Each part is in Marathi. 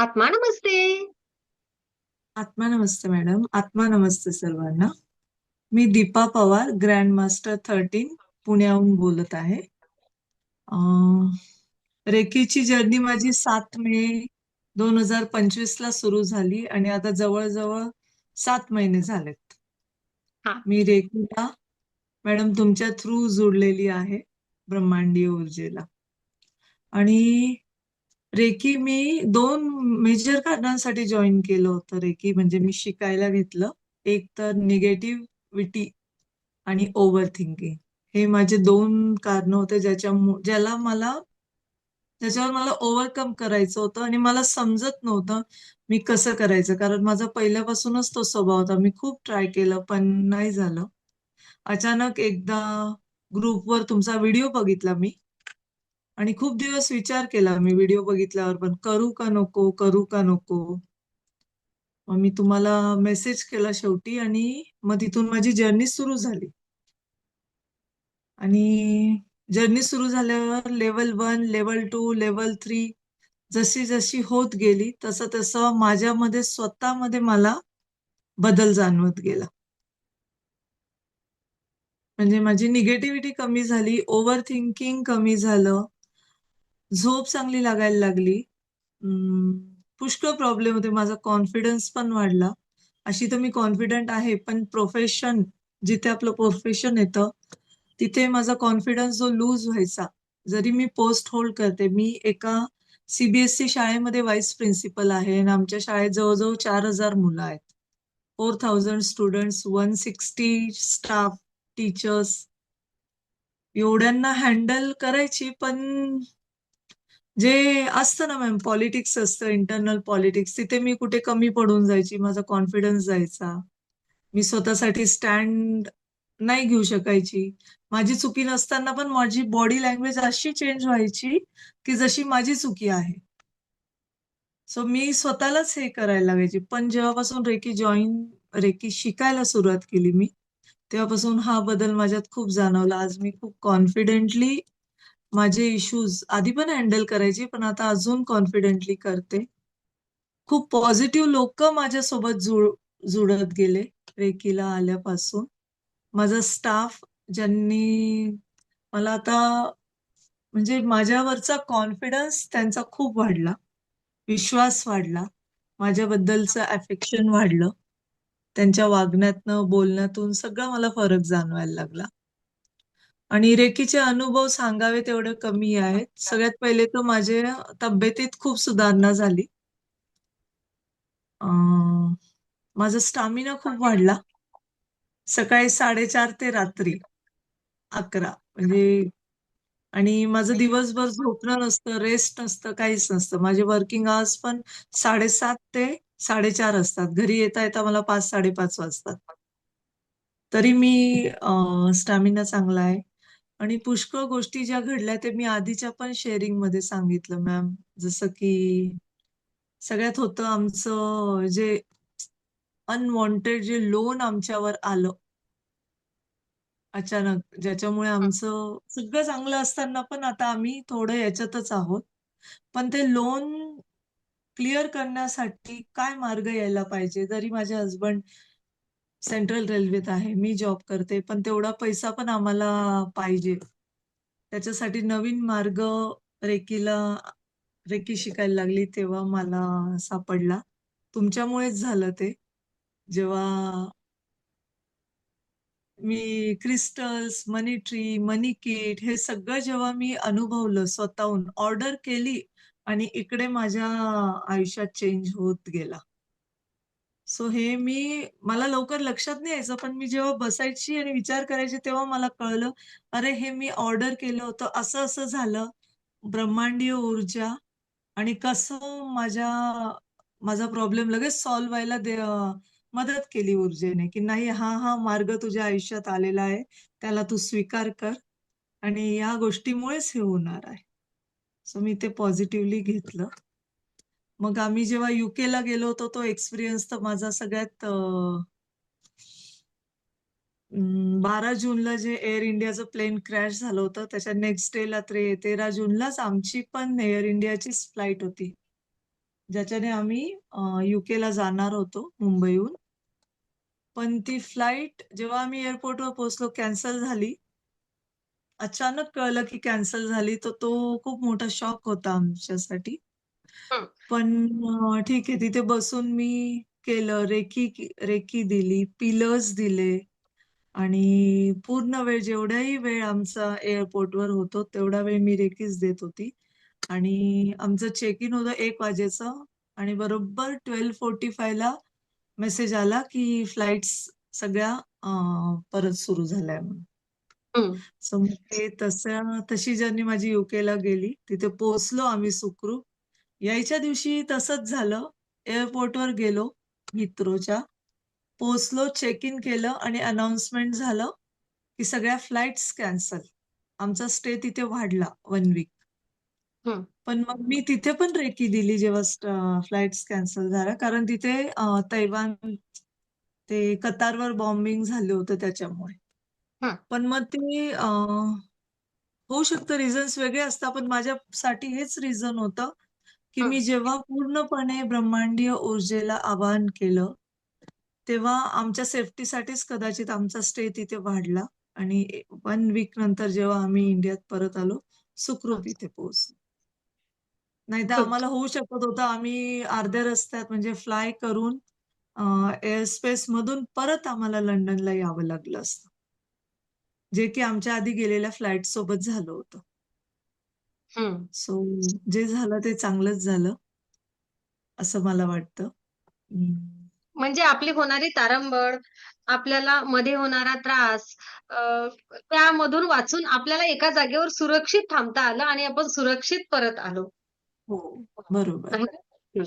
आत्मा नमस्ते. आत्मा नमस्ते मॅडम. आत्मा नमस्ते सर्वांना. मी Deepa Pawar grand master thirteen पुण्याहून बोलत आहे. रेकीची जर्नी माझी सात मे दोन हजार पंचवीस ला सुरू झाली आणि आता जवळजवळ सात महिने झालेत. मी रेकीला मॅडम तुमच्या थ्रू जोडलेली आहे ब्रह्मांडीय ऊर्जेला. आणि रेकी मी दोन मेजर कारणांसाठी जॉईन केलं होतं रेकी. म्हणजे मी शिकायला घेतलं. एक तर निगेटिव्हिटी आणि ओव्हर थिंकिंग हे माझे दोन कारण होते ज्याच्या ज्याला मला ज्याच्यावर मला ओव्हरकम करायचं होतं आणि मला समजत नव्हतं मी कसं करायचं. कारण माझा पहिल्यापासूनच तो स्वभाव होता. मी खूप ट्राय केलं पण नाही झालं. अचानक एकदा ग्रुपवर तुमचा व्हिडिओ बघितला मी. आणि खूप दिवस विचार केला मी व्हिडिओ बघितल्यावर पण करू का नको करू का नको? मग मी तुम्हाला मेसेज केला शेवटी आणि मग तिथून माझी जर्नी सुरू झाली. आणि जर्नी सुरू झाल्यावर level one level two level three जशी जशी होत गेली तसं तसं माझ्यामध्ये स्वतःमध्ये मला बदल जाणवत गेला. म्हणजे माझी निगेटिव्हिटी कमी झाली ओव्हर थिंकिंग कमी झालं. झोप चांगली लागायला लागली. पुष्कळ प्रॉब्लेम होते. माझा कॉन्फिडन्स पण वाढला. अशी तर मी कॉन्फिडंट आहे पण प्रोफेशन जिथे आपलं प्रोफेशन येतं तिथे माझा कॉन्फिडन्स जो लूज व्हायचा. जरी मी पोस्ट होल्ड करते मी एका सीबीएसई शाळेमध्ये व्हाईस प्रिन्सिपल आहे आणि आमच्या शाळेत जवळजवळ चार हजार मुलं आहेत. Four thousand students one sixty staff teachers एवढ्यांना handle करायची पण जे असतं ना मॅम पॉलिटिक्स असतं इंटरनल पॉलिटिक्स तिथे मी कुठे कमी पडून जायची माझा कॉन्फिडन्स जायचा. मी स्वतःसाठी स्टँड नाही घेऊ शकायची. माझी चुकी नसताना पण माझी बॉडी लँग्वेज अशी चेंज व्हायची की जशी माझी चुकी आहे. सो मी स्वतःलाच हे करायला लागायची. पण जेव्हापासून रेकी जॉईन रेकी शिकायला सुरुवात केली मी तेव्हापासून हा बदल माझ्यात खूप जाणवला. आज मी खूप कॉन्फिडेंटली माझे इश्यूज आधी पण हँडल करायची पण आता अजून कॉन्फिडेंटली करते. खूप पॉझिटिव्ह लोक माझ्यासोबत जुळ जुळत गेले रेकीला आल्यापासून. माझा स्टाफ ज्यांनी मला आता म्हणजे माझ्यावरचा कॉन्फिडन्स त्यांचा खूप वाढला. विश्वास वाढला. माझ्याबद्दलचं अफेक्शन वाढलं. त्यांच्या वागण्यातनं बोलण्यातून सगळं मला फरक जाणवायला लागला. आणि रेकीचे अनुभव सांगावे तेवढे कमी आहेत. सगळ्यात पहिले तर माझ्या तब्येतीत खूप सुधारणा झाली. माझा स्टॅमिना खूप वाढला. सकाळी साडेचार ते रात्री अकरा म्हणजे आणि माझं दिवसभर झोपणं नसतं रेस्ट नसतं काहीच नसतं. माझे वर्किंग आवर्स पण साडेसात ते साडेचार असतात. घरी येता येता मला पाच साडेपाच वाजतात. तरी मी स्टॅमिना चांगला आहे. आणि पुष्कळ गोष्टी ज्या घडल्या ते मी आधीच्या पण शेअरिंगमध्ये सांगितलं मॅम. जसं की सगळ्यात होतं आमचं जे अनवॉन्टेड जे लोन आमच्यावर आलं. अचानक ज्याच्यामुळे आमचं सगळं चांगलं असताना पण आता आम्ही थोडं याच्यातच आहोत. पण ते लोन क्लिअर करण्यासाठी काय मार्ग यायला पाहिजे? जरी माझे हजबंड सेंट्रल रेल्वेत आहे मी जॉब करते पण तेवढा पैसा पण आम्हाला पाहिजे. त्याच्यासाठी नवीन मार्ग रेकीला रेकी शिकायला लागली तेव्हा मला सापडला. तुमच्यामुळेच झालं ते. जेव्हा मी crystals money tree money kit हे सगळं जेव्हा मी अनुभवलं स्वतःहून ऑर्डर केली आणि इकडे माझ्या आयुष्यात चेंज होत गेला. सो हे मी मला लवकर लक्षात नाही यायचं पण मी जेव्हा बसायची आणि विचार करायची तेव्हा मला कळलं अरे हे मी ऑर्डर केलं होतं असं असं झालं ब्रह्मांडीय ऊर्जा आणि कसं माझ्या माझा प्रॉब्लेम लगेच सॉल्व्ह व्हायला दे मदत केली ऊर्जेने की नाही हा हा मार्ग तुझ्या आयुष्यात आलेला आहे त्याला तू स्वीकार कर आणि या गोष्टीमुळेच हे होणार आहे. सो मी ते पॉझिटिव्हली घेतलं. मग आम्ही जेव्हा युकेला गेलो होतो तो एक्सपिरियन्स तर माझा सगळ्यात बारा जूनला जे एअर इंडियाचं प्लेन क्रॅश झालं होतं त्याच्या नेक्स्ट डेला त्रे तेरा जूनलाच आमची पण एअर इंडियाचीच फ्लाईट होती ज्याच्याने आम्ही युकेला जाणार होतो मुंबईहून. पण ती फ्लाईट जेव्हा आम्ही एअरपोर्टवर पोहोचलो कॅन्सल झाली. अचानक कळलं की कॅन्सल झाली, तर तो खूप मोठा शॉक होता आमच्यासाठी. हं. पण अ, ठीक आहे तिथे बसून मी केलं, रेकी रेकी दिली, पिलर्स दिले आणि पूर्ण वेळ जेवढाही वेळ आमचा एअरपोर्टवर होतो, तेवढा वेळ मी रेकीच देत होती. आणि आमचं चेक इन होतं 1 वाजेचं आणि बरोबर 12:45 ला मेसेज आला, की फ्लाइट्स सगळ्या अ, परत सुरू झाल्या म्हणून. हं. सो मग ते तसं तशी जर्नी माझी यूकेला गेली. तिथे पोहोचलो आम्ही सुखरूप. यायच्या दिवशी तसंच झालं. एअरपोर्टवर गेलो हिथ्रोच्या. पोहोचलो, चेक इन केलं आणि अनाउन्समेंट झालं, की सगळ्या फ्लाइट्स कॅन्सल. आमचा स्टे तिथे वाढला 1 वीक. पण मग मी तिथे पण रेकी दिली जेव्हा फ्लाइट्स कॅन्सल झाल्या. कारण तिथे तैवान ते कतारवर बॉम्बिंग झालं होतं त्याच्यामुळे. पण मग ते होऊ शकतं रिझन्स वेगळे असतात, पण माझ्यासाठी हेच रिझन होतं, की. मी जेव्हा पूर्णपणे ब्रह्मांडीय ऊर्जेला आवाहन केलं, तेव्हा आमच्या सेफ्टीसाठीच कदाचित आमचा स्टे तिथे वाढला आणि 1 वीक नंतर जेव्हा आम्ही इंडियात परत आलो. सुखरूप इथे पोहोचलो. नाहीतर खूप आम्हाला होऊ शकत होतं आम्ही अर्ध्या रस्त्यात म्हणजे फ्लाय करून एअर स्पेसमधून परत आम्हाला लंडनला यावं लागलं असतं. जे की आमच्या आधी गेलेल्या फ्लाइटसोबत झालं होतं. हं. सो जे झालं ते चांगलंच झालं. असं मला वाटतं. म्हणजे आपली होणारी तारंबळ, आपल्याला मध्ये होणारा त्रास अ, त्यामधून वाचून आपल्याला एका जागेवर सुरक्षित थांबता आलं आणि आपण सुरक्षित परत आलो. हो, बरोबर. आहे ना?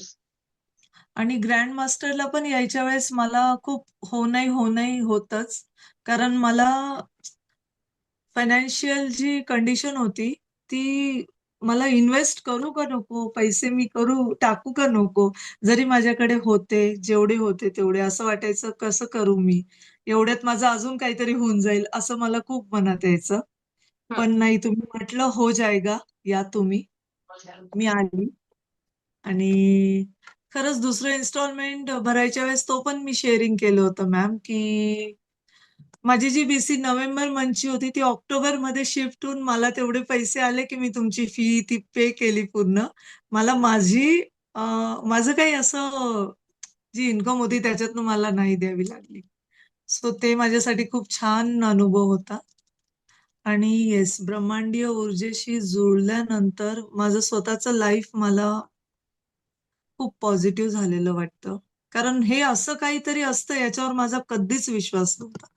आणि ग्रँड मास्टरला पण यायच्या वेळेस मला खूप हो नाही, हो नाही होतंच. कारण मला फायनान्शियल जी कंडिशन होती, ती मला इन्व्हेस्ट करू का नको? पैसे मी करू टाकू का नको? जरी माझ्याकडे होते, जेवढे होते तेवढे असं वाटायचं कसं करू मी? एवढ्यात माझं अजून काहीतरी होऊन जाईल, असं मला खूप मनात यायचं. पण नाही तुम्ही म्हटलं हो जाएगा, या तुम्ही. मी आली आणि खरंच दुसरं इन्स्टॉलमेंट भरायच्या वेळेस तो पण मी शेअरिंग केलं होतं मॅम, की माझी जी बीसी नोव्हेंबर मंथची होती ती ऑक्टोबरमध्ये शिफ्ट होऊन मला तेवढे पैसे आले, की मी तुमची फी ती पे केली पूर्ण. मला माझी माझं काही असं जी इन्कम होती त्याच्यातनं मला नाही द्यावी लागली. सो ते माझ्यासाठी खूप छान अनुभव होता. आणि येस, ब्रह्मांडीय ऊर्जेशी जुळल्यानंतर माझं स्वतःचं लाईफ मला खूप पॉझिटिव्ह झालेलं वाटतं. कारण हे असं काहीतरी असतं याच्यावर माझा कधीच विश्वास नव्हता.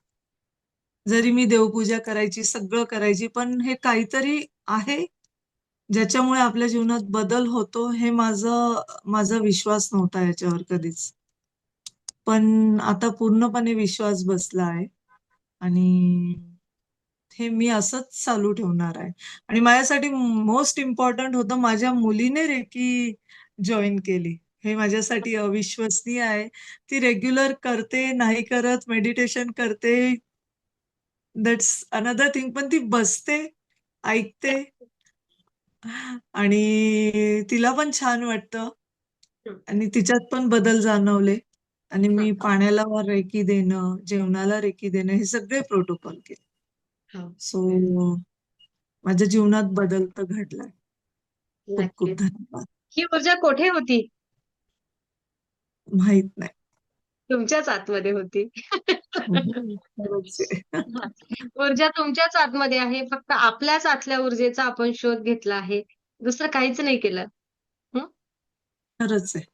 जरी मी देवपूजा करायची, सगळं करायची, पण हे काहीतरी आहे, ज्याच्यामुळे आपल्या जीवनात बदल होतो हे माझं माझा विश्वास नव्हता याच्यावर कधीच. पण आता पूर्णपणे विश्वास बसला आहे आणि हे मी असंच चालू ठेवणार आहे. आणि माझ्यासाठी मोस्ट इम्पॉर्टंट होतं माझ्या मुलीने रेकी जॉइन केली. हे माझ्यासाठी अविश्वसनीय आहे. ती रेग्युलर करते, नाही करत, मेडिटेशन करते. That's another thing. पण ती बसते, ऐकते आणि तिला पण छान वाटतं. आणि तिच्यात पण बदल जाणवले आणि. मी पाण्याला रेकी देणं, जेवणाला रेकी देणं हे सगळे प्रोटोकॉल केले. सो माझ्या जीवनात बदल तर घडलाय. खूप खूप. धन्यवाद. ही ऊर्जा कुठे होती? माहीत नाही. तुमच्याच आतमध्ये होती. ऊर्जा तुमच्याच आतमध्ये आहे. फक्त आपल्याच आतल्या ऊर्जेचा आपण शोध घेतला आहे. दुसरं काहीच नाही केलं. हं. खरंच आहे.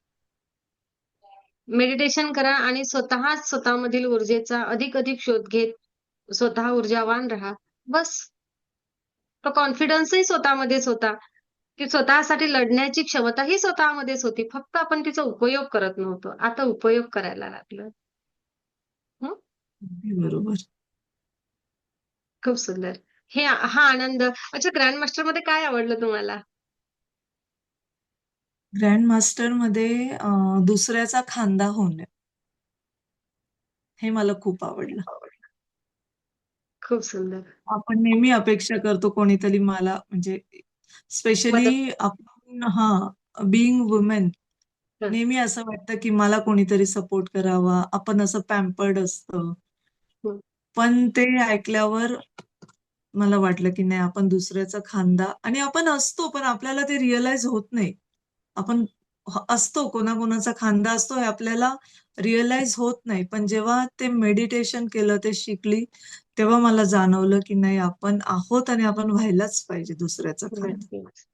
मेडिटेशन करा आणि स्वतःच स्वतःमधील ऊर्जेचा अधिक-अधिक शोध घेत स्वतः ऊर्जावान राहा. बस. तो कॉन्फिडन्सही स्वतःमध्येच होता, की स्वतःसाठी लढण्याची क्षमता ही स्वतःमध्येच होती. फक्त आपण तिचा उपयोग करत नव्हतो. आता उपयोग करायला लागलोय. अगदी बरोबर. खूप सुंदर. हे हा आनंद अच्छा ग्रँड मास्टरमध्ये काय आवडलं तुम्हाला? ग्रँड मास्टरमध्ये अ, दुसऱ्याचा खांदा होणे. हे मला खूप आवडलं. खूप सुंदर. आपण नेहमी अपेक्षा करतो कोणीतरी मला म्हणजे मदत स्पेशली आपण हां, बीइंग वुमन हं. नेहमी असं वाटतं की मला कोणीतरी सपोर्ट करावा. आपण असं पॅम्पर्ड असतं. पण ते ऐकल्यावर मला वाटलं की नाही आपण दुसऱ्याचा खांदा आणि आपण असतो पण आपल्याला ते रिअलाईज होत नाही. आपण असतो कोणाकोणाचा खांदा असतो हे आपल्याला रिअलाईज होत नाही. पण जेव्हा ते मेडिटेशन केलं, ते शिकली, तेव्हा मला जाणवलं की नाही आपण आहोत आणि आपण व्हायलाच पाहिजे दुसऱ्याचा खांदा. नक्कीच.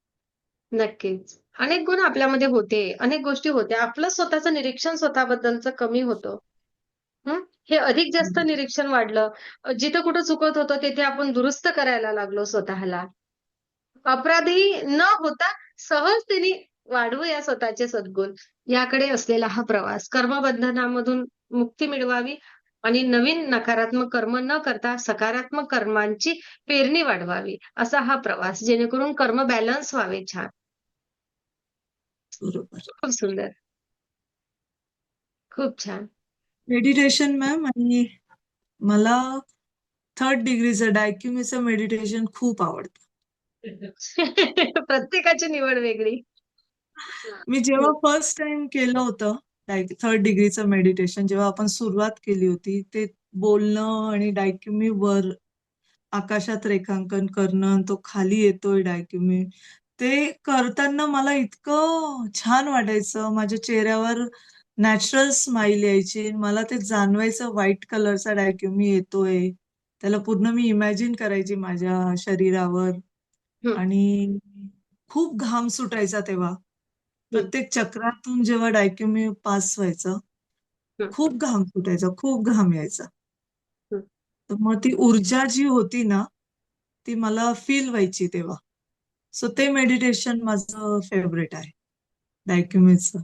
नक्कीच. अनेक गुण आपल्यामध्ये होते. अनेक गोष्टी होत्या. आपलं स्वतःचं निरीक्षण स्वतःबद्दलचं कमी होतं. हं. अधिक जास्त. निरीक्षण वाढलं. जिथं कुठं चुकत होतं तिथे आपण दुरुस्त करायला लागलो स्वतःला. अपराधी न होता सहजतेने वाढवूया स्वतःचे सद्गुण. याकडे असलेला हा प्रवास. कर्मबंधनामधून मुक्ती मिळवावी आणि नवीन नकारात्मक कर्म न करता सकारात्मक कर्मांची पेरणी वाढवावी. असा हा प्रवास. जेणेकरून कर्म बॅलन्स व्हावे छान. खूप सुंदर. खूप छान. मेडिटेशन मॅम आणि मला 3rd डिग्रीचं डायक्युमीचं मेडिटेशन खूप आवडतं. प्रत्येकाची निवड वेगळी. मी जेव्हा फर्स्ट टाईम केलं होतं, लाइक 3rd डिग्रीचं मेडिटेशन जेव्हा आपण सुरुवात केली होती, ते बोलणं आणि डायक्युमी वर आकाशात रेखांकन करणं तो खाली येतोय डायक्युमी. ते करताना मला इतकं छान वाटायचं. माझ्या चेहऱ्यावर नॅचरल स्माईल यायची. मला ते जाणवायचं व्हाईट कलरचा डायक्युमी येतोय. त्याला पूर्ण मी इमॅजिन करायची माझ्या शरीरावर आणि खूप घाम सुटायचा तेव्हा. प्रत्येक चक्रातून जेव्हा डायक्युमी पास व्हायचं, खूप घाम सुटायचा, खूप घाम यायचा. तर मग ती ऊर्जा जी होती ना, ती मला फील व्हायची तेव्हा. सो ते मेडिटेशन माझं फेव्हरेट आहे, डायक्युमीचं.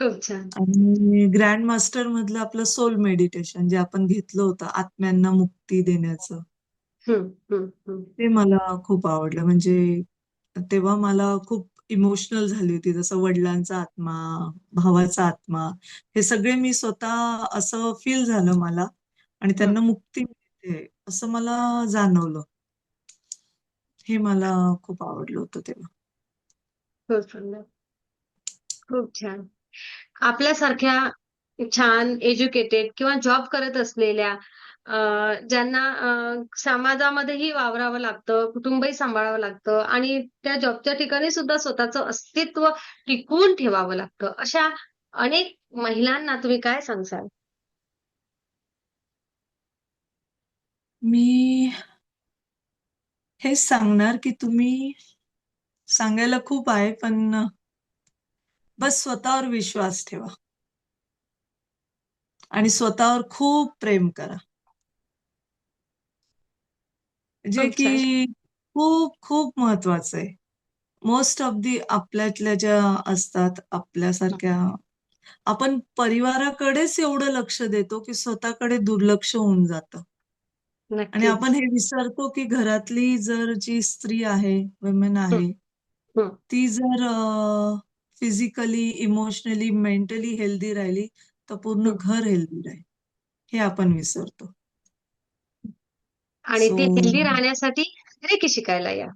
खूप छान. आणि ग्रँड मास्टर मधलं आपलं सोल मेडिटेशन जे आपण घेतलं होतं आत्म्यांना मुक्ती देण्याचं. ते मला खूप आवडलं. म्हणजे तेव्हा मला खूप इमोशनल झाली होती. जसं वडिलांचा आत्मा, भावाचा आत्मा हे सगळे मी स्वतः असं फील झालं मला आणि. त्यांना मुक्ती मिळते असं मला जाणवलं. हे मला खूप आवडलं होतं तेव्हा. खूप सुंदर. खूप छान. आपल्यासारख्या छान एज्युकेटेड किंवा जॉब करत असलेल्या ज्यांना समाजामध्येही वावरावं लागतं, कुटुंबही सांभाळावं लागतं आणि त्या जॉबच्या ठिकाणी सुद्धा स्वतःचं अस्तित्व टिकवून ठेवावं लागतं. अशा अनेक महिलांना तुम्ही काय सांगसाल मी हेच सांगणार, की तुम्ही सांगायला खूप आहे, पण बस स्वतःवर विश्वास ठेवा. आणि स्वतःवर खूप प्रेम करा. जे. की खूप, खूप महत्वाचं आहे. मोस्ट ऑफ दी आपल्यातल्या ज्या असतात, आपल्यासारख्या आपण परिवाराकडेच एवढं लक्ष देतो, की स्वतःकडे दुर्लक्ष होऊन जातं. आणि आपण. हे विसरतो, की घरातली जर जी स्त्री आहे, वुमन आहे, ती जर फिजिकली, इमोशनली, मेंटली हेल्दी राहिली, तर पूर्ण. घर हेल्दी राहील. हे आपण विसरतो. आणि ती हेल्दी राहण्यासाठी रेकी शिकायला या.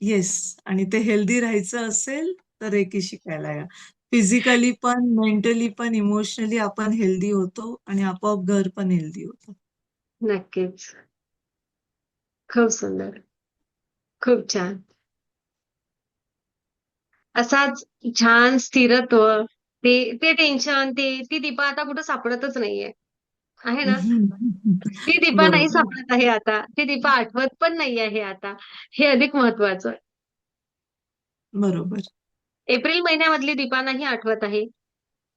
येस आणि ते हेल्दी राहायचं असेल, तर रेकी शिकायला या. फिजिकली पण, मेंटली पण, इमोशनली आपण हेल्दी होतो आणि आपोआप घर पण हेल्दी होतं. नक्कीच. खूप सुंदर. खूप छान. असाच छान स्थिरत्व, ते ते टेन्शन, ते ती दीपा आता कुठं सापडतच नाहीये. आहे ना? ती दीपा नाही बरोबर, सापडत आहे आता. ती दीपा आठवत पण नाही आहे आता. हे अधिक महत्वाचं. बरोबर. एप्रिल महिन्यामधली दीपा नाही आठवत आहे.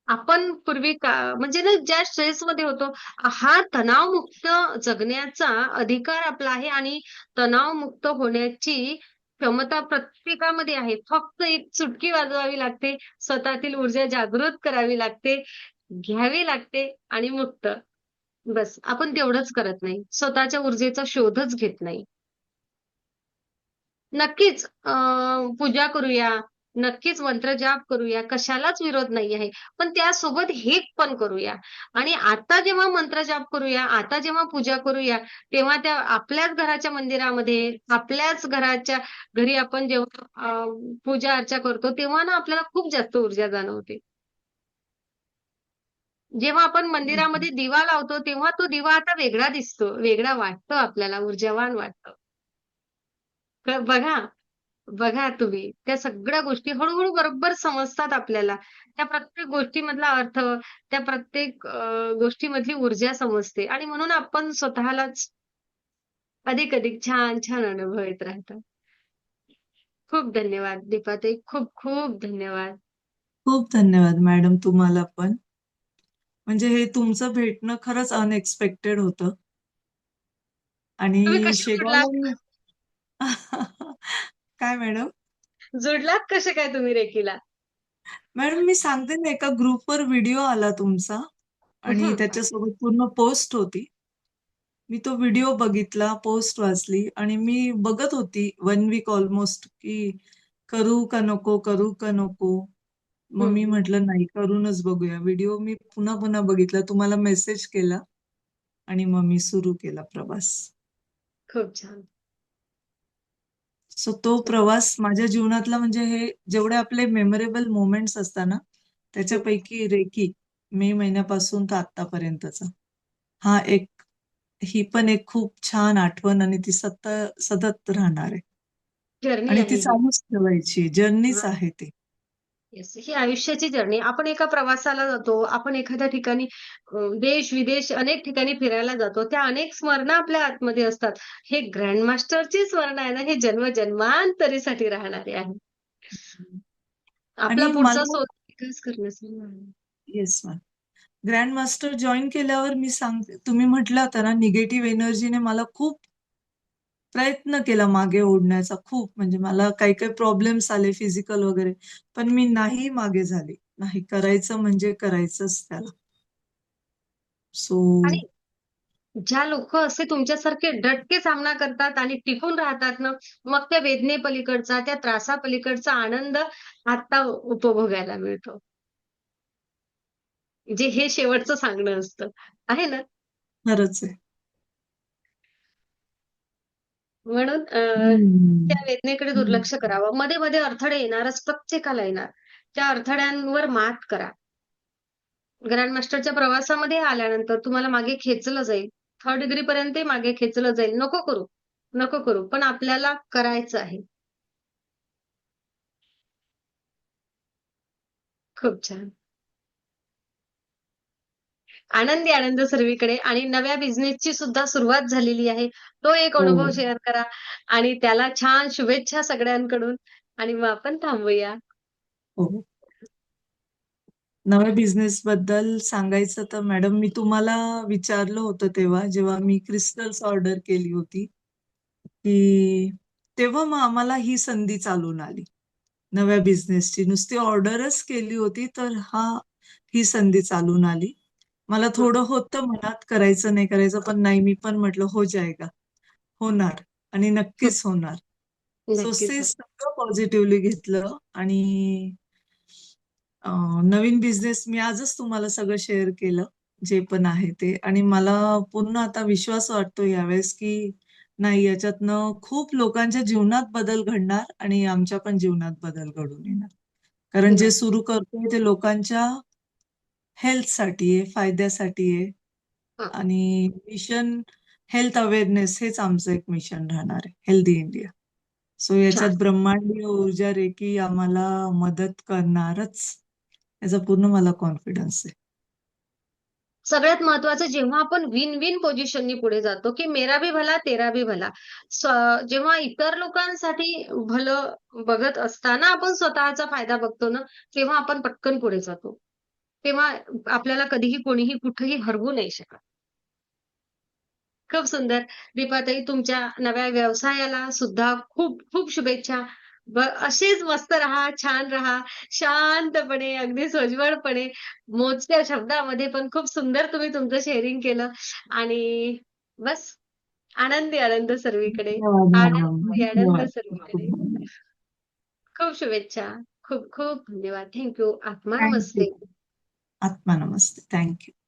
आपण पूर्वी का म्हणजे ना ज्या स्ट्रेसमध्ये होतो, हा तणावमुक्त जगण्याचा अधिकार आपला आहे आणि तणावमुक्त होण्याची क्षमता प्रत्येकामध्ये आहे. फक्त एक चुटकी वाजवावी लागते, स्वतःतील ऊर्जा जागृत करावी लागते, घ्यावी लागते आणि मुक्त. बस आपण तेवढंच करत नाही. स्वतःच्या ऊर्जेचा शोधच घेत नाही. नक्कीच अ, पूजा करूया. नक्कीच मंत्रजाप करूया. कशालाच विरोध नाही आहे. पण त्यासोबत हे पण करूया. आणि आता जेव्हा मंत्रजाप करूया, आता जेव्हा पूजा करूया, तेव्हा त्या आपल्याच घराच्या मंदिरामध्ये, आपल्याच घराच्या घरी आपण जेव्हा पूजा अर्चा करतो, तेव्हा ना आपल्याला खूप जास्त ऊर्जा जाणवते. जेव्हा आपण मंदिरामध्ये दिवा लावतो, तेव्हा तो दिवा आता वेगळा दिसतो, वेगळा वाटतो आपल्याला, ऊर्जावान वाटतो. बघा, बघा तुम्ही त्या सगळ्या गोष्टी हळू-हळू बरोबर समजतात आपल्याला. त्या प्रत्येक गोष्टीमधला अर्थ, त्या प्रत्येक अ, गोष्टीमधली ऊर्जा समजते आणि म्हणून आपण स्वतःलाच अधिक-अधिक छान-छान अनुभव येत राहतात. खूप धन्यवाद दीपाताई. खूप-खूप धन्यवाद. खूप धन्यवाद मॅडम तुम्हाला पण. म्हणजे हे तुमचं भेटणं खरंच अनएक्सपेक्टेड होतं. तुम्ही आणि कसे? काय मॅडम? जुडलात कसे काय तुम्ही रेकीला? मॅडम मी सांगते ना, एका ग्रुपवर व्हिडिओ आला तुमचा आणि हं. त्याच्यासोबत पूर्ण पोस्ट होती. मी तो व्हिडिओ बघितला, पोस्ट वाचली आणि मी बघत होती 1 वीक ऑलमोस्ट, की करू का नको, करू का नको? मग हं, मी. म्हटलं नाही करूनच बघूया. व्हिडिओ मी पुन्हा-पुन्हा बघितला. तुम्हाला मेसेज केला आणि मग मी सुरू केला प्रवास. खूप छान. सो तो प्रवास माझ्या जीवनातला म्हणजे हे जेवढे आपले मेमोरेबल मोमेंट्स असतात ना, हं. त्याच्यापैकी रेकी मे महिन्यापासून तर आत्तापर्यंतचा. हा एक ही पण एक खूप छान आठवण आणि ती सत सतत राहणार आहे. आणि ती ही. चालूच ठेवायची. जर्नीच हां. आहे ती. येस, ही आयुष्याची जर्नी. आपण एका प्रवासाला जातो, आपण एखाद्या ठिकाणी अ, देश-विदेश अनेक ठिकाणी फिरायला जातो. त्या अनेक स्मरणं आपल्या आतमध्ये असतात. हे ग्रँडमास्टरची स्मरणं आहे ना, हे जन्म-जन्मांतरीसाठी राहणारे आहे. आपला आणि पुढचा मला विकास करण्यासाठी yes ma'am. Grand master join केल्यावर मी सांगते तुम्ही म्हटलं होतं ना, निगेटिव्ह एनर्जीने मला खूप प्रयत्न केला मागे ओढण्याचा खूप. म्हणजे मला काही-काही प्रॉब्लेम्स आले फिजिकल वगैरे. पण मी नाही मागे झाले. नाही करायचं म्हणजे करायचंच त्याला. सो आणि ज्या लोकं असे तुमच्यासारखे डटके सामना करतात आणि टिकून राहतात ना, मग त्या वेदनेपलीकडचा, त्या त्रासापलीकडचा आनंद आता उपभोगायला मिळतो. जे हे शेवटचं सांगणं असतं. आहे ना? खरंच आहे. म्हणून अ. त्या वेदनेकडे. दुर्लक्ष करावं. मध्ये-मध्ये अडथळे येणारच, प्रत्येकाला येणार. त्या अडथळ्यांवर मात करा. ग्रँड मास्टरच्या प्रवासामध्ये आल्यानंतर तुम्हाला मागे खेचलं जाईल. 3rd डिग्री पर्यंतही मागे खेचलं जाईल. नको करू, नको करू. पण आपल्याला करायचं आहे. खूप छान. आनंदी आनंद सर्वीकडे आणि नव्या बिझनेसची सुद्धा सुरुवात झालेली आहे. तो एक हो, अनुभव हो. शेअर करा आणि त्याला छान शुभेच्छा सगळ्यांकडून आणि मग आपण थांबूया. हो, हो. नव्या बिझनेसबद्दल सांगायचं तर मॅडम मी तुम्हाला विचारलं होतं तेव्हा, जेव्हा मी क्रिस्टल्स ऑर्डर केली होती, की तेव्हा मग आम्हाला ही संधी चालून आली. नव्या बिझनेसची. नुसती ऑर्डरच केली होती, तर हा ही संधी चालून आली. मला हं, थोडं होतं मनात करायचं नाही करायचं, पण नाही मी पण म्हटलं हो जाएगा. होणार आणि हं. नक्कीच होणार. सो. ते सगळं पॉझिटिव्हली घेतलं आणि नवीन बिझनेस मी आजच तुम्हाला सगळं शेअर केलं, जे पण आहे ते आणि मला पूर्ण आता विश्वास वाटतो यावेळेस, की नाही याच्यातनं खूप लोकांच्या जीवनात बदल घडणार आणि आमच्या पण जीवनात बदल घडून येणार. कारण जे. सुरू करतोय ते लोकांच्या हेल्थसाठी आहे, फायद्यासाठी आहे हां. आणि मिशन हेल्थ अवेअरनेस हेच आमचं एक मिशन राहणार आहे, हेल्दी इंडिया. सो. याच्यात ब्रह्मांडीय ऊर्जा रेकी आम्हाला मदत करणारच, याचा पूर्ण मला कॉन्फिडन्स आहे. सगळ्यात महत्त्वाचं जेव्हा आपण विन-विन पोझिशननी पुढे जातो, की मेरा भी भला, तेरा भी भला. जेव्हा इतर लोकांसाठी भलं बघत असताना आपण स्वतःचा फायदा बघतो ना, तेव्हा आपण पटकन पुढे जातो. तेव्हा आपल्याला कधीही कोणीही कुठेही हरवू नाही शकत. खूप सुंदर. दीपाताई तुमच्या नव्या व्यवसायाला सुद्धा खूप खूप शुभेच्छा. असेच मस्त राहा, छान राहा, शांतपणे, अगदी सोज्वळपणे, मोजक्या शब्दामध्ये पण खूप सुंदर तुम्ही तुमचं शेअरिंग केलं आणि बस आनंदी आनंद सर्वीकडे. धन्यवाद मॅडम. आनंदी आनंद धन्यवाद. सर्वीकडे. खूप शुभेच्छा. खूप खूप धन्यवाद. Thank you. आत्मा नमस्ते. यू. आत्मा नमस्ते. Thank you.